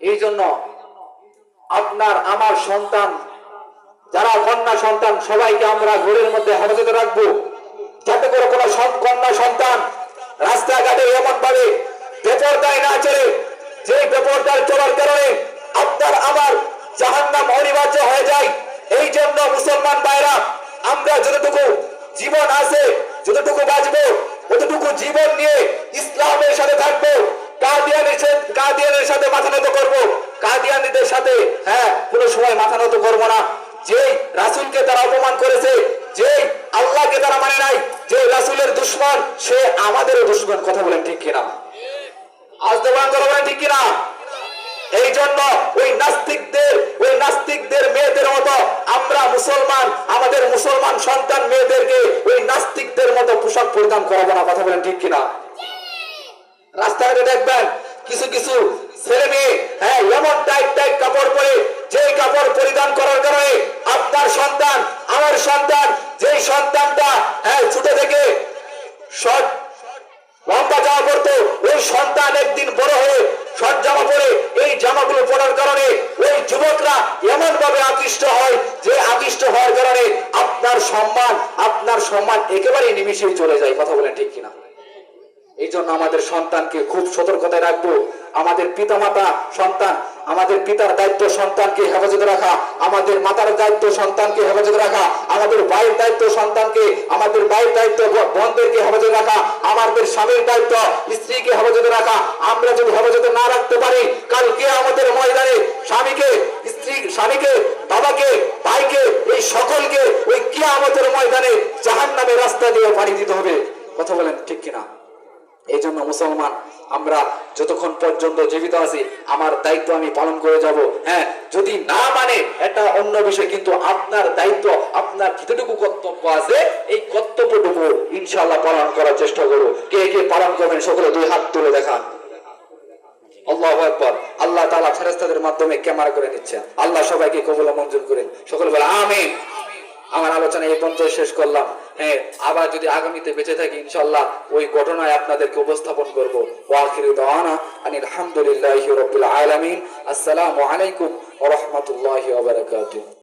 এই জন্য আপনার, আমার সন্তান, যারা কন্যা সন্তান, সবাইকে আমরা ঘরের মধ্যে হেফাজতে রাখব। যাতে করে কোনো কন্যা সন্তান রাস্তাঘাটে এমন ভাবে বেপরদায় না চলে, যে বেপরদার চলার কারণে আপনার আমার জাহান্নাম অনিবার্য হয়ে যায়। এই জন্য মুসলমান ভাইরা, আমরা যতটুকু জীবন আছে, যতটুকু বাঁচবো, ততটুকু জীবন নিয়ে ইসলামের সাথে থাকব। কাদিয়ানের কাদিয়ানের সাথে কাদিয়ানিদের সাথে হ্যাঁ কোনো সময় মাথা নত করব না। যেই রাসুলকে তারা অপমান করেছে, যেই আল্লাহকে তারা মানে নাই যে রাসুলের দুশ্মন, সে আমাদেরও দুশ্মন কথা বলেন ঠিক কিনা? আজ দেবান কথা বলেন ঠিক কিনা? এই জন্য ওই নাস্তিকদের ওই নাস্তিকদের মেয়েদের মতো আমরা মুসলমান, আমাদের মুসলমান সন্তান মেয়েদেরকে ওই নাস্তিকদের মতো পোশাক পরিধান করাবো না, কথা বলেন ঠিক কিনা? রাস্তাঘাটে দেখবেন কিছু কিছু ছেলে মেয়ে হ্যাঁ এমন টাইট টাইট কাপড় পরে যে কাপড় পরিধান করার কারণে আপনার সন্তান, আমার সন্তান, যেই সন্তানটা হ্যাঁ ছোট থেকে শর্ট লম্বা জামা পরতো, ওই সন্তান একদিন বড় হয়ে শর্ট জামা পরে এই জামাগুলো পরার কারণে ওই যুবকরা এমন ভাবে আকৃষ্ট হয় যে আকৃষ্ট হওয়ার কারণে আপনার সম্মান আপনার সম্মান একেবারেই নিমিশেই চলে যায়, কথা বলেন ঠিক কিনা? এই জন্য আমাদের সন্তানকে খুব সতর্কতায় রাখব। আমাদের পিতা মাতা সন্তান, আমাদের পিতার দায়িত্ব সন্তানকে হেফাজতে রাখা, আমাদের মাতার দায়িত্ব সন্তানকে হেফাজতে রাখা, আমাদের ভাইয়ের দায়িত্ব সন্তানকে, আমাদের ভাইয়ের দায়িত্ব বোনদেরকে হেফাজতে রাখা, আমাদের স্বামীর দায়িত্ব স্ত্রীকে হেফাজতে রাখা। আমরা যদি হেফাজতে না রাখতে পারি, কালকে আমাদের ময়দানে স্বামীকে, স্ত্রী, স্বামীকে, বাবাকে, ভাইকে, এই সকলকে ওই কিয়ামতের ময়দানে জাহান নামে রাস্তা দিয়ে পাড়ি দিতে হবে। কথা বলেন ঠিক কিনা? এই জন্য মুসলমান, আমরা যতক্ষণ পর্যন্ত জীবিত আছি, আমার দায়িত্ব আমি পালন করে যাব। হ্যাঁ যদি না মানে এটা অন্য বিষয়, কিন্তু আপনার দায়িত্ব, আপনার যতটুকু কর্তব্য আছে, এই কর্তব্যটুকু ইনশাআল্লাহ পালন করার চেষ্টা করব কে কে পালন করবেন সকলে দুই হাত তুলে দেখান। আল্লাহ তালা ফেরেস্তাদের মাধ্যমে ক্যামেরা করে নিচ্ছেন। আল্লাহ সবাইকে কবুল মঞ্জুর করেন। সকলে বলে, আমিন। আমার আলোচনা এই পর্যন্ত শেষ করলাম। আবার যদি আগামীতে বেঁচে থাকি ইনশাল্লাহ ওই ঘটনায় আপনাদেরকে উপস্থাপন করব। ওয়াখির দাওয়ানা আনিল হামদুলিল্লাহি রাব্বিল আলামিন। আসসালামু আলাইকুম ওয়া রাহমাতুল্লাহি ওয়া বারাকাতুহু।